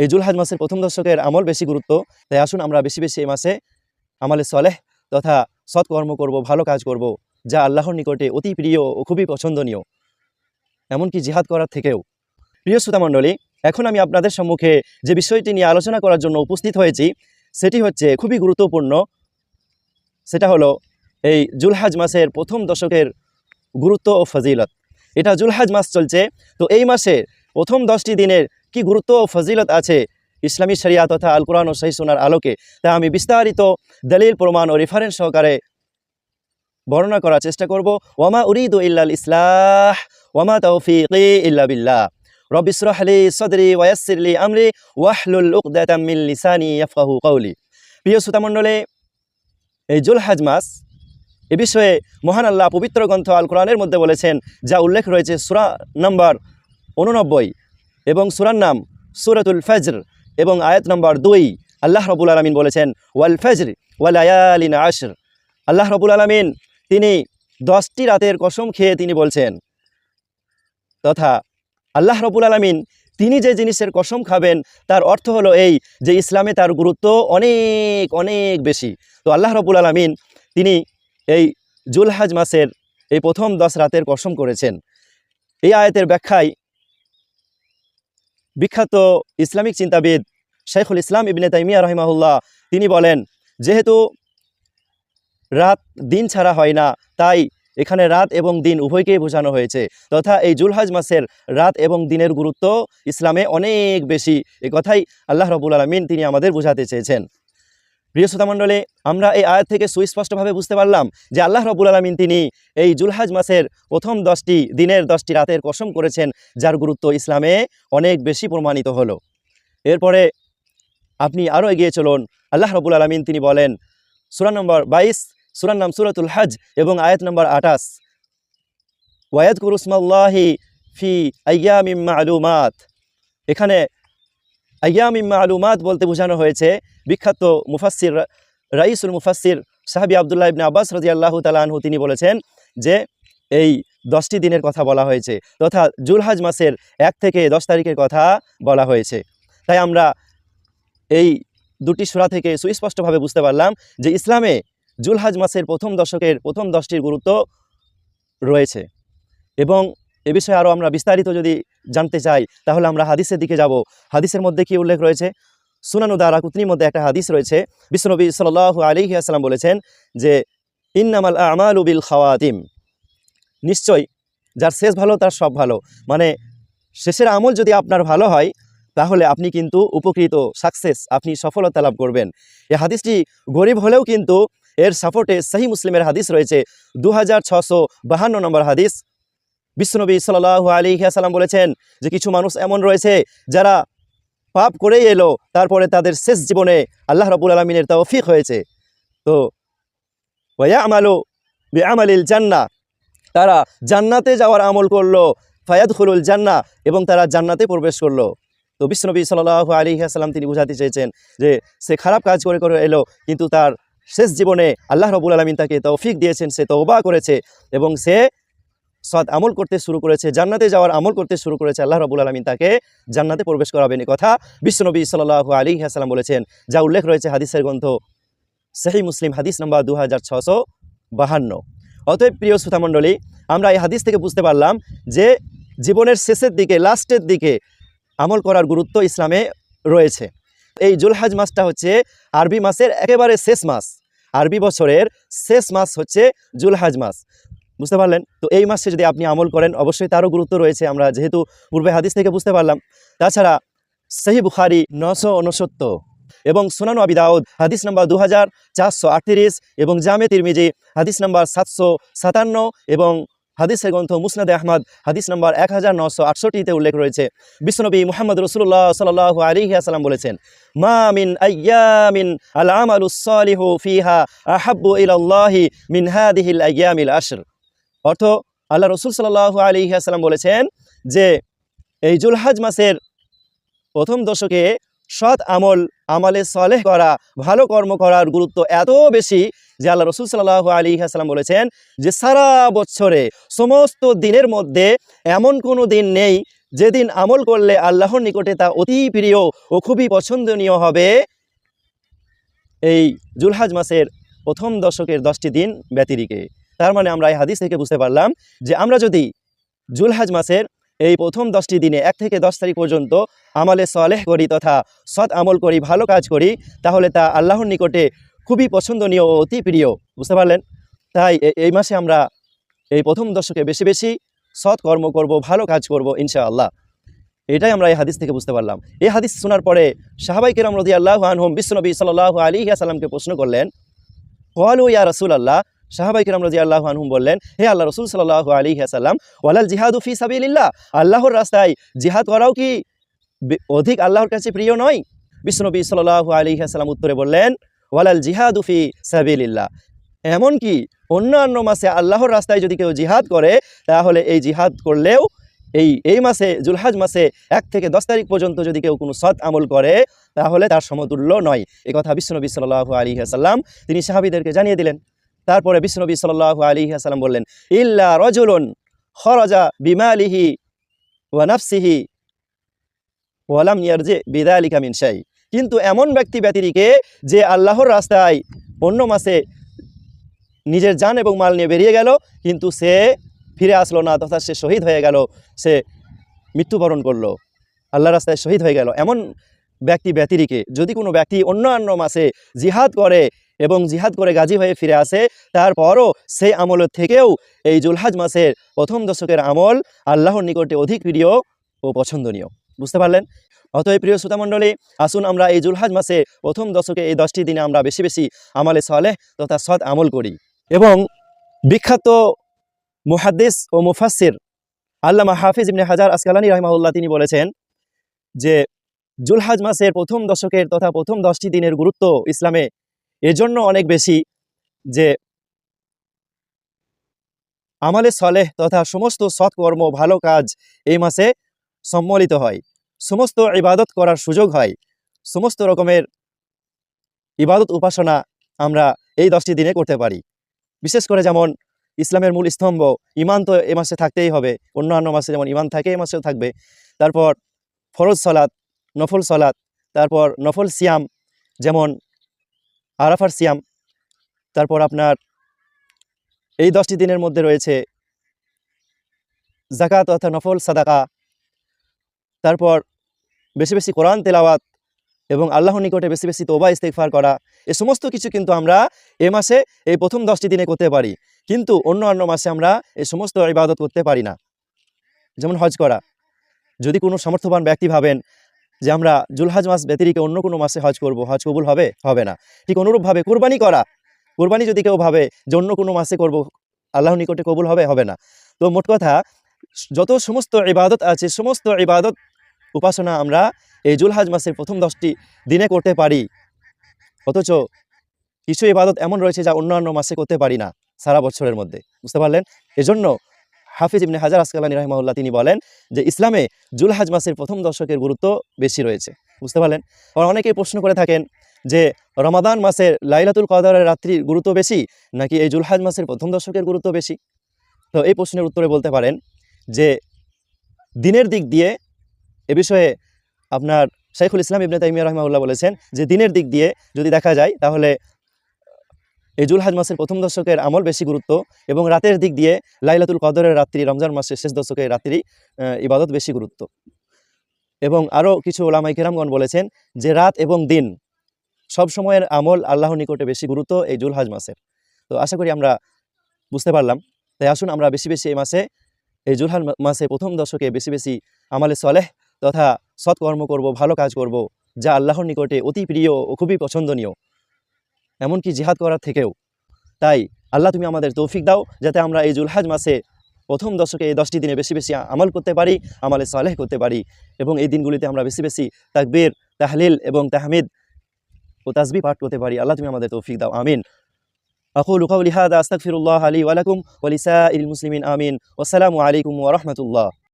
এই জুলহাজ মাসের প্রথম দশকের আমল বেশি গুরুত্ব, তাই আসুন আমরা বেশি বেশি এই মাসে আমলে সলেহ তথা সৎকর্ম করব, ভালো কাজ করব, যা আল্লাহর নিকটে অতি প্রিয় ও খুবই পছন্দনীয়। এমনকি জিহাদ করার থেকেও। প্রিয় শ্রোতামণ্ডলী এখন আমি আপনাদের সম্মুখে যে বিষয়টি নিয়ে আলোচনা করার জন্য উপস্থিত হয়েছি, সেটি হচ্ছে খুবই গুরুত্বপূর্ণ। সেটা হলো এই জুলহাজ মাসের প্রথম দশকের গুরুত্ব ও ফজিলত। এটা জুলহাজ মাস চলছে, তো এই মাসে প্রথম দশটি দিনের কি গুরুত্ব ও ফজিলত আছে ইসলামী শরিয়া তথা আল কোরআন ও সহি সোনার আলোকে? তা আমি বিস্তারিত দলিল, প্রমাণ ও রেফারেন্স সহকারে বর্ণনা করার চেষ্টা করব। ওয়ামা উরিদু ইল্লাল ইসলাহ, ওয়ামা তৌফিকি ইল্লা বিল্লাহ। সদরি ওয়াসির লি আমরি, ওয়াহলুল উকদাতাম লিসানি ইয়াফকাহু কওলি। প্রিয় শ্রোতামণ্ডলে, এই জুলহাজ মাস এ বিষয়ে মহান আল্লাহ পবিত্র গ্রন্থ আল কোরআনের মধ্যে বলেছেন, যা উল্লেখ রয়েছে সুরা নাম্বার উননব্বই। এবং সুরার নাম সুরাতুল ফজর এবং আয়াত নম্বর দুই, আল্লাহ রবুল আলমিন বলেছেন, ওয়াল ফজর ওয়াল আয়ালিন আশর। আল্লাহ রবুল আলমিন তিনি দশটি রাতের কসম খেয়ে তিনি বলছেন, তথা আল্লাহ রবুল আলমিন তিনি যে জিনিসের কসম খাবেন, তার অর্থ হলো এই যে ইসলামে তার গুরুত্ব অনেক অনেক বেশি। তো আল্লাহ রবুল আলমিন তিনি এই জুলহাজ মাসের এই প্রথম দশ রাতের কসম করেছেন। এই আয়াতের ব্যাখ্যায় বিখ্যাত ইসলামিক চিন্তাবিদ শেখুল ইসলাম ইবনে তাইমিয়া রহিমাহুল্লাহ, তিনি বলেন, যেহেতু রাত দিন ছাড়া হয় না, তাই এখানে রাত এবং দিন উভয়কেই বোঝানো হয়েছে। তথা এই জুলহাজ মাসের রাত এবং দিনের গুরুত্ব ইসলামে অনেক বেশি। এ কথাই আল্লাহ রবুল আলমিন তিনি আমাদের বোঝাতে চেয়েছেন। প্রিয় শ্রোতামণ্ডলে আমরা এই আয়াত থেকে সুস্পষ্টভাবে বুঝতে পারলাম যে আল্লাহ রবুল আলমিন তিনি এই জুলহাজ মাসের প্রথম দশটি দিনের দশটি রাতের কসম করেছেন, যার গুরুত্ব ইসলামে অনেক বেশি প্রমাণিত হলো। এরপরে আপনি আরও এগিয়ে চলুন। আল্লাহ রবুল আলমিন তিনি বলেন, সুরা নম্বর বাইশ, সুরার নাম সুরাতুল হজ এবং আয়াত নম্বর আটাশ ওয়াদ কুরুসমাল্লাহি ফি আয়ামিম্মা আলুমাত এখানে আয়ামিম্মা আলুমাত বলতে বোঝানো হয়েছে। বিখ্যাত মুফাসির রাইসুল মুফাসির সাহাবি আবদুল্লাহ ইবনে আব্বাস রাজি আল্লাহ তালাহু তিনি বলেছেন যে, এই দশটি দিনের কথা বলা হয়েছে তথা জুলহাজ মাসের এক থেকে দশ তারিখের কথা বলা হয়েছে। তাই আমরা এই দুটি সুরা থেকে সুস্পষ্টভাবে বুঝতে পারলাম যে ইসলামে জুলহাজ মাসের প্রথম দশকের প্রথম দশটির গুরুত্ব রয়েছে এবং এ বিষয়ে আরও আমরা বিস্তারিত যদি জানতে চাই, তাহলে আমরা হাদিসের দিকে যাব। হাদিসের মধ্যে কি উল্লেখ রয়েছে? সুনানু দারা কুতনির মধ্যে একটা হাদিস রয়েছে। বিশ্বনবী সাল আলী আসসালাম বলেছেন যে, ইন্নামাল আমাল উবিল খাওয়াতিম। নিশ্চয়ই, যার শেষ ভালো, তার সব ভালো। মানে শেষের আমল যদি আপনার ভালো হয়, তাহলে আপনি কিন্তু উপকৃত, সাকসেস, আপনি সফলতা লাভ করবেন। এই হাদিসটি গরিব হলেও কিন্তু এর সাপোর্টে সাহি মুসলিমের হাদিস রয়েছে। দু নম্বর হাদিস। বিশ্বনবী সাল্লাহ আলী সাল্লাম বলেছেন যে কিছু মানুষ এমন রয়েছে যারা পাপ করেই এলো, তারপরে তাদের শেষ জীবনে আল্লাহ রবুল আলমিনের তৌফিক হয়েছে। তো, ওয়া আমালু আমালিল জান্না, তারা জান্নাতে যাওয়ার আমল করল ফায়াদ খুলুল জান্না, এবং তারা জান্নাতে প্রবেশ করল। তো বিশ্বনবী সাল্লাহ আলী আসসালাম তিনি বুঝাতে চেয়েছেন যে সে খারাপ কাজ করে করে এলো, কিন্তু তার শেষ জীবনে আল্লাহ রবুল আলমিন তাকে তৌফিক দিয়েছেন, সে তৌবা করেছে, এবং সে সৎ আমল করতে শুরু করেছে, জান্নাতে যাওয়ার আমল করতে শুরু করেছে, আল্লাহ রবুল আলমিন তাকে জান্নাতে প্রবেশ করাবেন কথা বিশ্বনবী সাল্লাহ আলী হাসালাম বলেছেন, যা উল্লেখ রয়েছে হাদিসের গ্রন্থ সেহী মুসলিম, হাদিস নম্বর দু হাজার ছশো বাহান্ন। অতএব প্রিয় শ্রোতামণ্ডলী আমরা এই হাদিস থেকে বুঝতে পারলাম যে জীবনের শেষের দিকে, লাস্টের দিকে আমল করার গুরুত্ব ইসলামে রয়েছে। এই জুলহাজ মাসটা হচ্ছে আরবি মাসের একেবারে শেষ মাস। আরবি বছরের শেষ মাস হচ্ছে জুলহাজ মাস। বুঝতে পারলেন? তো এই মাসে যদি আপনি আমল করেন, অবশ্যই তারও গুরুত্ব রয়েছে। আমরা যেহেতু পূর্বে হাদিস থেকে বুঝতে পারলাম। তাছাড়া সহি বুখারি নশো উনসত্তর এবং সুনানু আবি দাউদ হাদিস নাম্বার দু হাজার চারশো আটত্রিশ এবং জামে তিরমিজি হাদিস নাম্বার সাতশো সাতান্ন এবং হাদিসের গ্রন্থ মুসনাদে আহমদ হাদিস নাম্বার এক হাজার নশো আটষট্টিতে উল্লেখ রয়েছে। বিশ্বনবী মোহাম্মদ রসুল্লাহ সাল আলী আসালাম বলেছেন, মা মিন আয়ামিন আল আমালু সালিহু ফিহা আহাব্বু ইলাল্লাহি মিন হাদিহিল আয়ামিল আশর। অর্থ আল্লাহ রসুল সাল্লাহ আলী আসালাম বলেছেন যে এই জুলহাজ মাসের প্রথম দশকে সৎ আমল, আমলে সলেহ করা, ভালো কর্ম করার গুরুত্ব এত বেশি যে আল্লাহ রসুল সাল্লাহ আলী হাসলাম বলেছেন যে সারা বছরে, সমস্ত দিনের মধ্যে এমন কোনো দিন নেই যেদিন আমল করলে আল্লাহর নিকটে তা অতি প্রিয় ও খুবই পছন্দনীয় হবে। এই জুলহাজ মাসের প্রথম দশকের দশটি দিন ব্যতিরিকে। তার মানে আমরা এই হাদিস থেকে বুঝতে পারলাম যে আমরা যদি জুলহাজ মাসের এই প্রথম দশটি দিনে এক থেকে দশ তারিখ পর্যন্ত আমলে সলেহ করি তথা সৎ আমল করি, ভালো কাজ করি, তাহলে তা আল্লাহর নিকটে খুবই পছন্দনীয় ও অতি প্রিয়। বুঝতে পারলেন? তাই এই মাসে আমরা এই প্রথম দশকে বেশি বেশি সৎ কর্ম করব, ভালো কাজ করব, ইনশাআল্লাহ। এটাই আমরা এই হাদিস থেকে বুঝতে পারলাম। এই হাদিস শোনার পরে সাহাবাই কিরাম রদি আল্লাহ আনহম বিশ্বনবী সাল্লাহ আলী সাল্লামকে প্রশ্ন করলেন ওয়ালু ইয়া রসুল আল্লাহ সাহাবাই কিরাম রাজি আল্লাহ আনহুম বললেন, হে আল্লাহ রসুল সাল্লাহ আলী সাল্লাম ওয়ালাল জিহাদু ফি সাবিলিল্লাহ, আল্লাহর রাস্তায় জিহাদ করাও কি অধিক আল্লাহর কাছে প্রিয় নয়? বিশ্বনবী সাল্লাহ আলী সাল্লাম উত্তরে বললেন, ওয়ালাল জিহাদু ফি সাবিলিল্লাহ। এমনকি অন্যান্য মাসে আল্লাহর রাস্তায় যদি কেউ জিহাদ করে, তাহলে এই জিহাদ করলেও এই এই মাসে, জুলহাজ মাসে এক থেকে দশ তারিখ পর্যন্ত যদি কেউ কোনো সৎ আমল করে, তাহলে তার সমতুল্য নয়। এ কথা বিশ্বনবী সাল্লাহ আলী সাল্লাম তিনি সাহাবিদেরকে জানিয়ে দিলেন। তারপরে বিশ্বনবী সাল্লাহ আলী সাল্লাম বললেন, ইল্লা রজুলুন খরজা বিমালিহি ওয়া নাফসিহি ওয়ালাম ইয়ারজে বিদালিকা মিন শাই। কিন্তু এমন ব্যক্তি ব্যতিরিকে যে আল্লাহর রাস্তায় অন্য মাসে নিজের জান এবং মাল নিয়ে বেরিয়ে গেল, কিন্তু সে ফিরে আসলো না, তথা সে শহীদ হয়ে গেল, সে মৃত্যুবরণ করল আল্লাহ রাস্তায় শহীদ হয়ে গেল। এমন ব্যক্তি ব্যতিরিকে। যদি কোনো ব্যক্তি অন্যান্য মাসে জিহাদ করে এবং জিহাদ করে গাজী হয়ে ফিরে আসে, তারপরও সেই আমলের থেকেও এই জুলহাজ মাসের প্রথম দশকের আমল আল্লাহর নিকটে অধিক প্রিয় ও পছন্দনীয়। বুঝতে পারলেন? অতএব প্রিয় শ্রোতামণ্ডলী আসুন আমরা এই জুলহাজ মাসে প্রথম দশকে এই দশটি দিনে আমরা বেশি বেশি আমলে সালেহ তথা সৎ আমল করি এবং বিখ্যাত মুহাদ্দিস ও মুফাসির আল্লামা হাফিজ ইবনে হাজার আসকালানি রহমাউল্লাহ তিনি বলেছেন যে জুলহাজ মাসের প্রথম দশকের তথা প্রথম দশটি দিনের গুরুত্ব ইসলামে। এজন্য অনেক বেশি যে আমালে সলেহ তথা সমস্ত সৎকর্ম, ভালো কাজ এই মাসে সম্মলিত হয়। সমস্ত ইবাদত করার সুযোগ হয়। সমস্ত রকমের ইবাদত উপাসনা আমরা এই দশটি দিনে করতে পারি। বিশেষ করে যেমন ইসলামের মূল স্তম্ভ ইমান তো এ মাসে থাকতেই হবে। অন্যান্য মাসে যেমন ইমান থাকে, এ মাসেও থাকবে। তারপর ফরজ সলাৎ নফল সলাৎ তারপর নফল সিয়াম, যেমন আরাফার সিয়াম, তারপর আপনার এই দশটি দিনের মধ্যে রয়েছে জাকাত অর্থাৎ নফল সাদাকা, তারপর বেশি বেশি কোরআন তেলাওয়াত এবং আল্লাহ নিকটে বেশি বেশি তোবা ইস্তেকফার করা, এ সমস্ত কিছু কিন্তু আমরা এ মাসে, এই প্রথম দশটি দিনে করতে পারি। কিন্তু অন্য অন্য মাসে আমরা এই সমস্ত ইবাদত করতে পারি না। যেমন হজ করা, যদি কোনো সমর্থবান ব্যক্তি ভাবেন যে আমরা জুলহাজ মাস ব্যতিরিক্ত অন্য কোনো মাসে হজ করব, হজ কবুল হবে? হবে না। ঠিক অনুরূপভাবে কোরবানি করা। কোরবানি যদি কেউ ভাবে যে অন্য কোনো মাসে করব, আল্লাহ নিকটে কবুল হবে? হবে না। তো মোট কথা, যত সমস্ত ইবাদত আছে, সমস্ত ইবাদত উপাসনা আমরা এই জুলহাজ মাসের প্রথম দশটি দিনে করতে পারি। অথচ কিছু ইবাদত এমন রয়েছে যা অন্যান্য মাসে করতে পারি না, সারা বছরের মধ্যে। বুঝতে পারলেন? এজন্য হাফিজ ইবনে হাজার আসকালানি রহমাউল্লাহ তিনি বলেন যে ইসলামে জুলহাজ মাসের প্রথম দশকের গুরুত্ব বেশি রয়েছে। বুঝতে পারলেন? আবার অনেকেই প্রশ্ন করে থাকেন যে রমাদান মাসের লাইলাতুল কদরের রাত্রির গুরুত্ব বেশি নাকি এই জুলহাজ মাসের প্রথম দশকের গুরুত্ব বেশি? তো এই প্রশ্নের উত্তরে বলতে পারেন যে দিনের দিক দিয়ে এ বিষয়ে আপনার শাইখুল ইসলাম ইবনে তাইমিয়া রহমাউল্লাহ বলেছেন যে দিনের দিক দিয়ে যদি দেখা যায় তাহলে এই জুলহাজ মাসের প্রথম দশকের আমল বেশি গুরুত্ব এবং রাতের দিক দিয়ে লাইলাতুল কদরের রাত্রি, রমজান মাসের শেষ দশকের রাত্রি ইবাদত বেশি গুরুত্ব। এবং আরও কিছু ওলামাই কেরামগণ বলেছেন যে রাত এবং দিন সব সময়ের আমল আল্লাহর নিকটে বেশি গুরুত্ব এই জুলহাজ মাসের। তো আশা করি আমরা বুঝতে পারলাম। তাই আসুন আমরা বেশি বেশি এই মাসে, এই জুলহাজ মাসে প্রথম দশকে বেশি বেশি আমলে সলেহ তথা সৎকর্ম করব, ভালো কাজ করব, যা আল্লাহর নিকটে অতি প্রিয় ও খুবই পছন্দনীয়। এমনকি জিহাদ করার থেকেও তাই আল্লাহ তুমি আমাদের তৌফিক দাও যাতে আমরা এই জুলহাজ মাসে প্রথম দশকে এই দশটি দিনে বেশি বেশি আমল করতে পারি আমলে সালেহ করতে পারি এবং এই দিনগুলিতে আমরা বেশি বেশি তাকবীর তাহলিল এবং তাহমিদ ও তাসবি পাঠ করতে পারি আল্লাহ তুমি আমাদের তৌফিক দাও আমিন أقول قولي هذا أستغفر الله لي ولكم ولسائر المسلمين آمين والسلام عليكم ورحمة الله